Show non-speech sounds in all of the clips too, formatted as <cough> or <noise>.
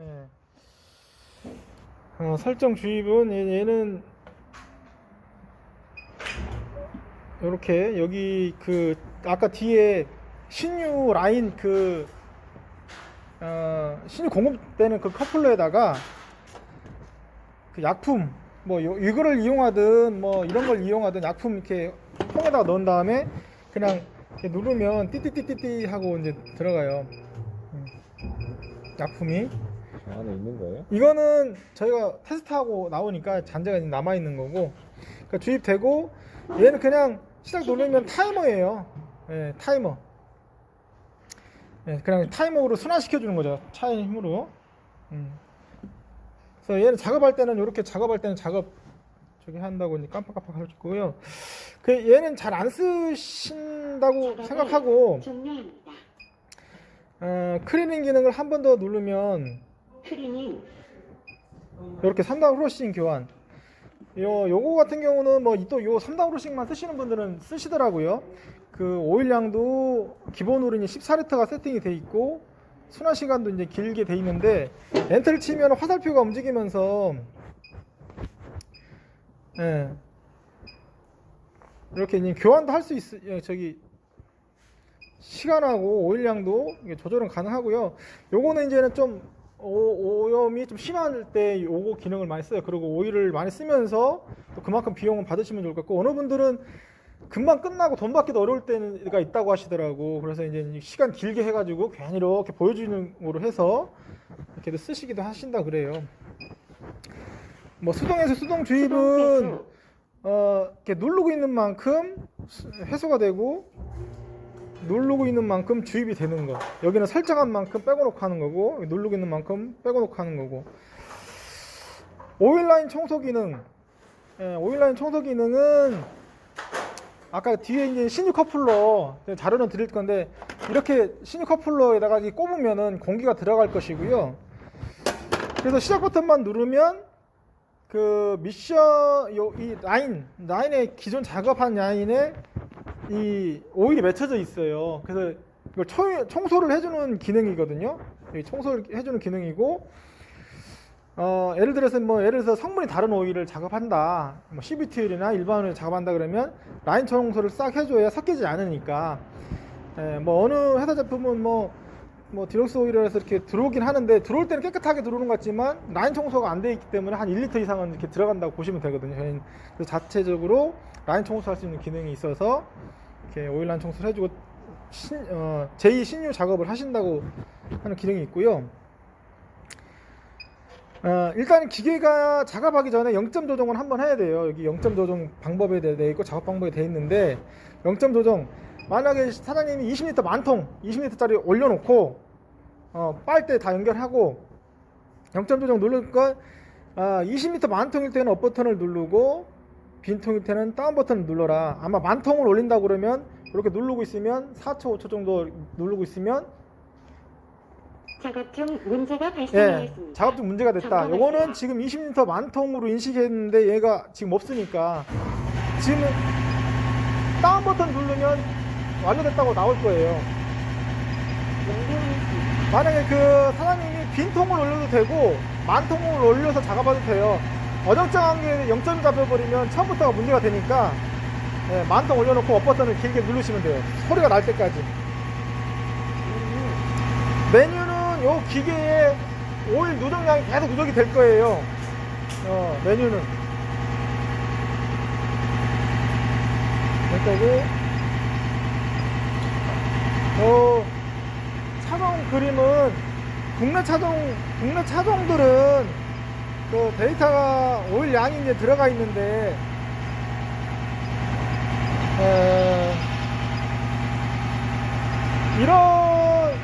예. 어, 설정 주입은 얘- 얘는 이렇게 여기 그 아까 뒤에 신유 라인 그 어, 신유 공급되는 그 커플러에다가 그 약품 뭐 요- 이거를 이용하든 뭐 이런 걸 이용하든 약품 이렇게 통에다가 넣은 다음에 그냥 누르면 띠띠띠띠띠 하고 이제 들어가요. 음. 약품이 안에 있는 거예요? 이거는 저희가 테스트하고 나오니까 잔재가 이제 남아 있는 거고 그러니까 주입되고 얘는 그냥 시작 누르면 타이머예요. 예, 타이머. 예, 그냥 타이머로 순환시켜 주는 거죠. 차의 힘으로. 음. 그래서 얘는 작업할 때는 이렇게 작업할 때는 작업 저기 한다고 이제 깜빡깜빡 할 거고요. 그 얘는 잘 안 쓰신다고 생각하고 종료합니다. 어, 크리닝 기능을 한 번 더 누르면 크리닝 이렇게 3단 후러싱 교환. 요 요거 같은 경우는 뭐 또 요 3단 후러싱만 쓰시는 분들은 쓰시더라고요. 그 오일량도 기본으로 이제 14리터가 세팅이 돼 있고 순환 시간도 이제 길게 돼 있는데 엔터를 치면 화살표가 움직이면서 예. 이렇게 이제 교환도 할 수 있어 예, 저기 시간하고 오일량도 조절은 가능하고요. 요거는 이제는 좀 오, 오염이 좀 심할 때 요거 기능을 많이 써요. 그리고 오일을 많이 쓰면서 또 그만큼 비용은 받으시면 좋을 것 같고 어느 분들은 금방 끝나고 돈 받기도 어려울 때가 있다고 하시더라고. 그래서 이제 시간 길게 해가지고 괜히 이렇게 보여주는 거로 해서 이렇게 쓰시기도 하신다 그래요. 뭐 수동에서 수동 주입은 어, 이렇게 누르고 있는 만큼 수- 해소가 되고 누르고 있는 만큼 주입이 되는 거. 여기는 설정한 만큼 빼고 놓고 하는 거고 누르고 있는 만큼 빼고 놓고 하는 거고. 오일라인 청소 기능. 예, 오일라인 청소 기능은 아까 뒤에 이제 신유 커플러 자료는 드릴 건데 이렇게 신유 커플러에다가 이 꼽으면은 공기가 들어갈 것이고요. 그래서 시작 버튼만 누르면 그 미션 요, 이 라인 라인에 기존 작업한 라인에 이 오일이 맺혀져 있어요. 그래서 이걸 청, 청소를 해주는 기능이거든요. 이 청소를 해주는 기능이고, 어, 예를 들어서 뭐 예를 들어서 성분이 다른 오일을 작업한다, 뭐 CBTL이나 일반 오일 작업한다 그러면 라인 청소를 싹 해줘야 섞이지 않으니까. 예, 뭐 어느 회사 제품은 뭐, 뭐 디럭스 오일에서 이렇게 들어오긴 하는데 들어올 때는 깨끗하게 들어오는 것 같지만 라인 청소가 안 돼 있기 때문에 한 1리터 이상은 이렇게 들어간다고 보시면 되거든요. 저희는 자체적으로 라인 청소할 수 있는 기능이 있어서 이렇게 오일란 청소를 해주고 신, 어, 제2 신유 작업을 하신다고 하는 기능이 있고요. 어, 일단 기계가 작업하기 전에 0점 조정을 한번 해야 돼요. 여기 0점 조정 방법에 돼 있고 작업 방법이 돼 있는데 0점 조정 만약에 사장님이 20리터 만통 20리터짜리 올려놓고 어, 빨대 다 연결하고 0점 조정 누를 걸 아, 20리터 만통일 때는 업 버튼을 누르고 빈통일 때는 다운 버튼을 눌러라. 아마 만통을 올린다 그러면 이렇게 누르고 있으면 4초, 5초 정도 누르고 있으면 작업 중 문제가 예, 발생하였습니다. 작업 중 문제가 됐다. 요거는 지금 20리터 만통으로 인식했는데 얘가 지금 없으니까 지금 다운 버튼 누르면 완료됐다고 나올 거예요. 만약에 그 사장님이 빈 통을 올려도 되고 만 통을 올려서 작업해도 돼요. 어정쩡 한 게 0점이 잡혀버리면 처음부터가 문제가 되니까 예, 만통 올려놓고 업 버튼을 길게 누르시면 돼요. 소리가 날 때까지. 메뉴는 요 기계에 오일 누정량이 계속 누적이 될 거예요. 어, 메뉴는. 그리고 어, 차종 그림은 국내 차종 국내 차종들은 그 데이터가 오일 양이 이제 들어가 있는데 어, 이런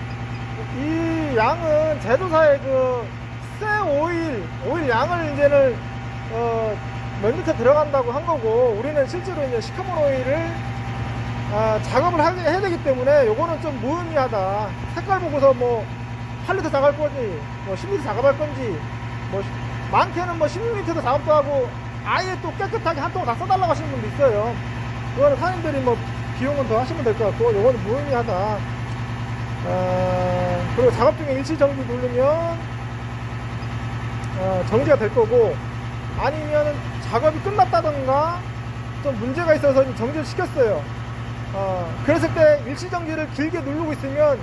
이 양은 제조사의 그새 오일 오일 양을 이제는 어, 몇 리터 들어간다고 한 거고 우리는 실제로 이제 시커먼 오일을 아, 작업을 하, 해야 되기 때문에 요거는 좀 무의미하다. 색깔 보고서 뭐 8리터 작업할 건지 뭐 10리터 작업할 건지 뭐 많게는 뭐 16리터도 작업도 하고 아예 또 깨끗하게 한 통을 다 써달라고 하시는 분도 있어요. 그거는 사장님들이 뭐 비용은 더 하시면 될 것 같고 요거는 무의미하다. 아, 그리고 작업 중에 일시 정지 누르면 어, 정지가 될 거고 아니면 작업이 끝났다던가 좀 문제가 있어서 정지를 시켰어요. 어, 그랬을 때 일시정지를 길게 누르고 있으면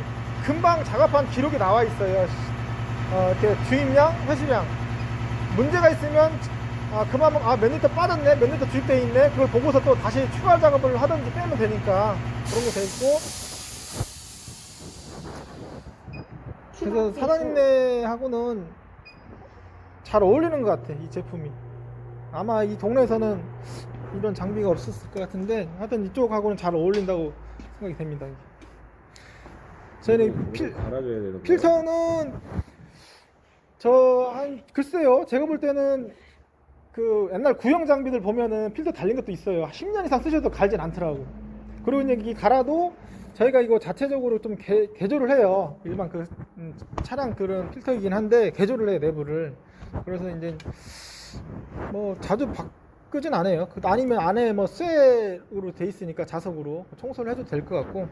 금방 작업한 기록이 나와 있어요. 어, 이렇게 주입량, 회수량. 문제가 있으면 아, 그만 아, 몇 리터 빠졌네, 몇 리터 주입돼 있네. 그걸 보고서 또 다시 추가 작업을 하든지 빼면 되니까 그런 거돼 있고. 그래서 사장님네하고는 잘 어울리는 것 같아 이 제품이 아마 이 동네에서는 이런 장비가 없었을 것 같은데 하여튼 이쪽하고는 잘 어울린다고 생각이 됩니다 저희는 필, 갈아줘야 되는 거야? 필터는 저 한 글쎄요. 제가 볼 때는 그 옛날 구형 장비들 보면은 필터 달린 것도 있어요. 10년 이상 쓰셔도 갈진 않더라고. 그리고 이제 이 갈아도 저희가 이거 자체적으로 좀 개, 개조를 해요. 일반 그 음, 차량 그런 필터이긴 한데 개조를 해요 내부를. 그래서 이제 뭐 자주 바 꾸진 않아요. 그- 아니면 안에 뭐 쇠로 돼 있으니까 자석으로 청소를 해도 될 것 같고.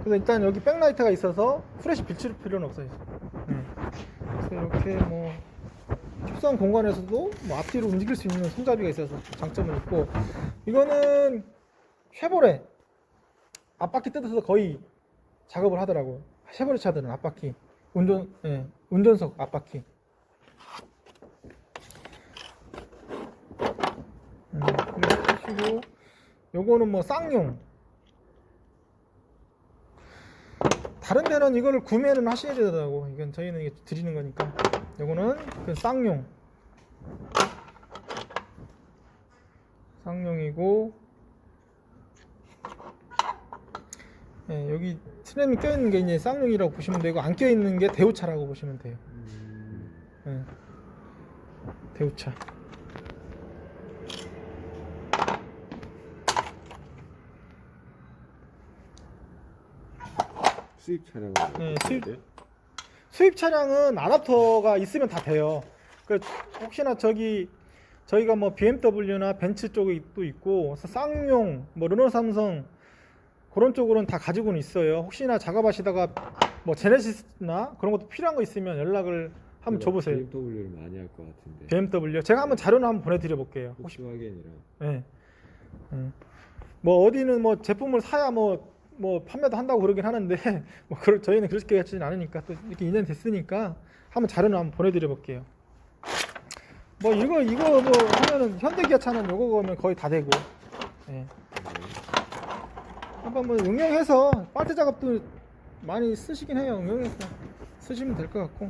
그래서 일단 여기 백라이트가 있어서 프레시 비출 필요는 없어요. 네. 그래서 이렇게 뭐 협소한 공간에서도 뭐 앞뒤로 움직일 수 있는 손잡이가 있어서 장점은 있고. 이거는 쉐보레. 앞바퀴 뜯어서 거의 작업을 하더라고요 쉐보레 차들은 앞바퀴. 운전 예, 운전석 앞바퀴 음, 하시고 요거는 뭐 쌍용. 다른 데는 이거를 구매는 하셔야 되더라고. 이건 저희는 이게 드리는 거니까. 요거는 그 쌍용. 쌍용이고. 예, 여기 트램이 껴있는 게 이제 쌍용이라고 보시면 되고 안 껴있는 게 대우차라고 보시면 돼요. 음, 예. 대우차 수입 차량은 네, 수입- 어떤데? 수입 차량은 아답터가 있으면 다 돼요. 그 혹시나 저기 저희가 뭐 BMW나 벤츠 쪽에 또 있고 쌍용, 뭐 르노 삼성 그런 쪽으로는 다 가지고는 있어요. 혹시나 작업하시다가 뭐 제네시스나 그런 것도 필요한 거 있으면 연락을 한번 줘보세요. BMW를 많이 할 것 같은데 BMW 제가 한번 자료는 한번 보내드려 볼게요. 혹시 폭스와겐이랑 예. 예. 뭐 어디는 뭐 제품을 사야 뭐 뭐 판매도 한다고 그러긴 하는데 <laughs> 뭐 그럴 저희는 그렇게 하지는 않으니까 또 이렇게 2년 됐으니까 한번 자료는 한번 보내드려 볼게요. 뭐 이거 이거 뭐 하면은 현대기아 차는 요거 보면 거의 다 되고 예. 한번 뭐 응용해서 빨대 작업도 많이 쓰시긴 해요. 응용해서 쓰시면 될 것 같고